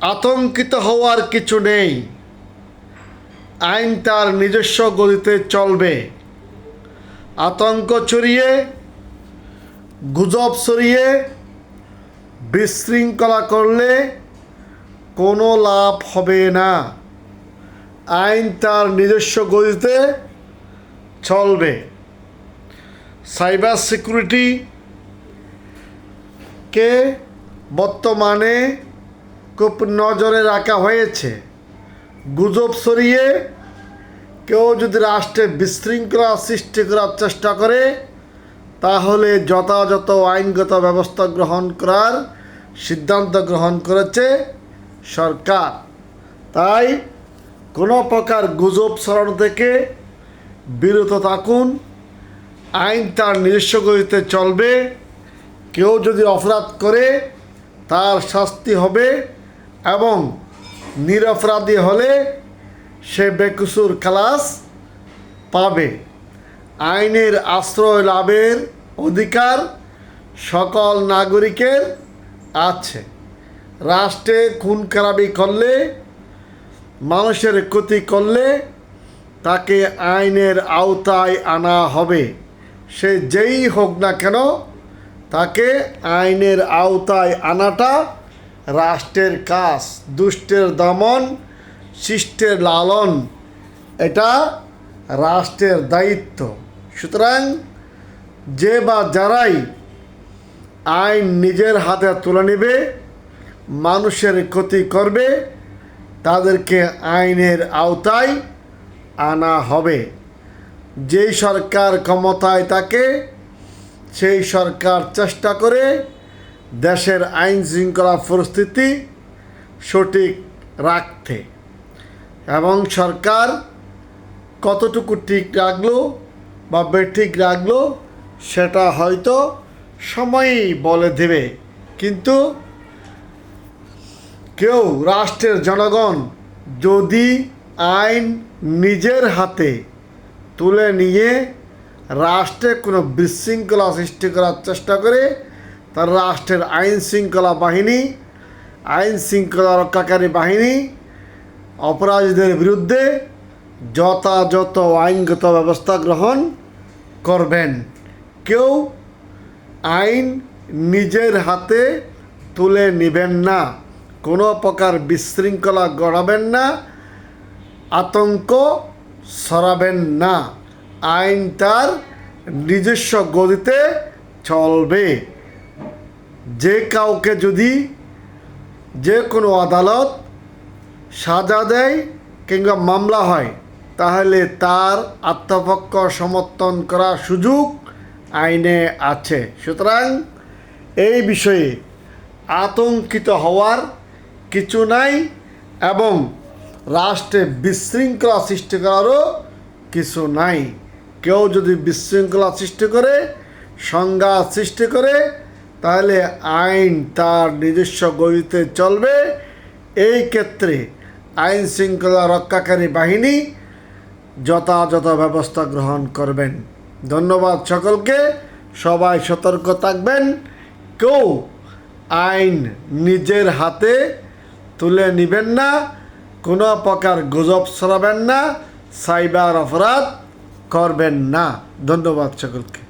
আতঙ্কিত হওয়ার কিছু নেই। আইন তার নিজস্ব গতিতে চলবে। আতঙ্ক ছড়িয়ে, গুজব ছড়িয়ে, বিশৃঙ্খলা করলে কোনো লাভ হবে না। আইন তার নিজস্ব গতিতে চলবে। সাইবার সিকিউরিটি কে বর্তমানে খুব নজরে রাখা হয়েছে। গুজব সরিয়ে কেউ যদি রাষ্ট্রে বিশৃঙ্খলা সৃষ্টি করার চেষ্টা করে, তাহলে যথাযথ আইনগত ব্যবস্থা গ্রহণ করার সিদ্ধান্ত গ্রহণ করেছে সরকার। তাই কোনো প্রকার গুজব ছড়ানো থেকে বিরত থাকুন। আইন তার নিজস্ব গতিতে চলবে। কেউ যদি অপরাধ করে, তার শাস্তি হবে। এবং নিরপরাধী হলে সে বেকুসুর খালাস পাবে। আইনের আশ্রয় লাভের অধিকার সকল নাগরিকের আছে। রাষ্ট্রে খুন খারাপি করলে, মানুষের ক্ষতি করলে তাকে আইনের আওতায় আনা হবে। সে যেই হোক না কেন তাকে আইনের আওতায় আনাটা রাষ্ট্রের কাজ, দুষ্টের দমন, শিষ্টের লালন, এটা রাষ্ট্রের দায়িত্ব। সুতরাং যে বা যারাই আইন নিজের হাতে তুলে নেবে, মানুষের ক্ষতি করবে, তাদেরকে আইনের আওতায় আনা হবে। যেই সরকার ক্ষমতায় থাকে, সেই সরকার চেষ্টা করে দেশের আইন শৃঙ্খলা পরিস্থিতি সঠিক রাখতে এবং সরকার কতটুকু ঠিক রাখল বা বেঠিক রাখল সেটা হয়তো সময়ই বলে দেবে। কিন্তু কেউ রাষ্ট্রের জনগণ যদি আইন নিজের হাতে তুলে নিয়ে রাষ্ট্রে কোনো বিশৃঙ্খলা সৃষ্টি করার চেষ্টা করে তার রাষ্ট্রের আইন শৃঙ্খলা বাহিনী, আইন শৃঙ্খলা রক্ষাকারী বাহিনী, অপরাধীদের বিরুদ্ধে যথাযথ আইনগত ব্যবস্থা গ্রহণ করবেন। কেউ আইন নিজের হাতে তুলে নেবেন না। কোনো প্রকার বিশৃঙ্খলা গড়াবেন না। আতঙ্ক সরাবেন না। আইন তার নিজস্ব গতিতে চলবে। যে কাউকে যদি যে কোনো আদালত সাজা দেয় কিংবা মামলা হয়, তাহলে তার আত্মপক্ষ সমর্থন করার সুযোগ আইনে আছে। সুতরাং এই বিষয়ে আতঙ্কিত হওয়ার কিছু নাই এবং রাষ্ট্রে বিশৃঙ্খলা সৃষ্টি করারও কিছু নাই। কেউ যদি বিশৃঙ্খলা সৃষ্টি করে সংজ্ঞা সৃষ্টি করে তাহলে আইন তার নিজস্ব গতিতে চলবে। এই ক্ষেত্রে আইন শৃঙ্খলা রক্ষাকারী বাহিনী যথাযথ ব্যবস্থা গ্রহণ করবেন। ধন্যবাদ সকলকে। সবাই সতর্ক থাকবেন। কেউ আইন নিজের হাতে তুলে নেবেন না। কোনো প্রকার গুজব ছড়াবেন না। সাইবার অপরাধ করবেন না। ধন্যবাদ সকলকে।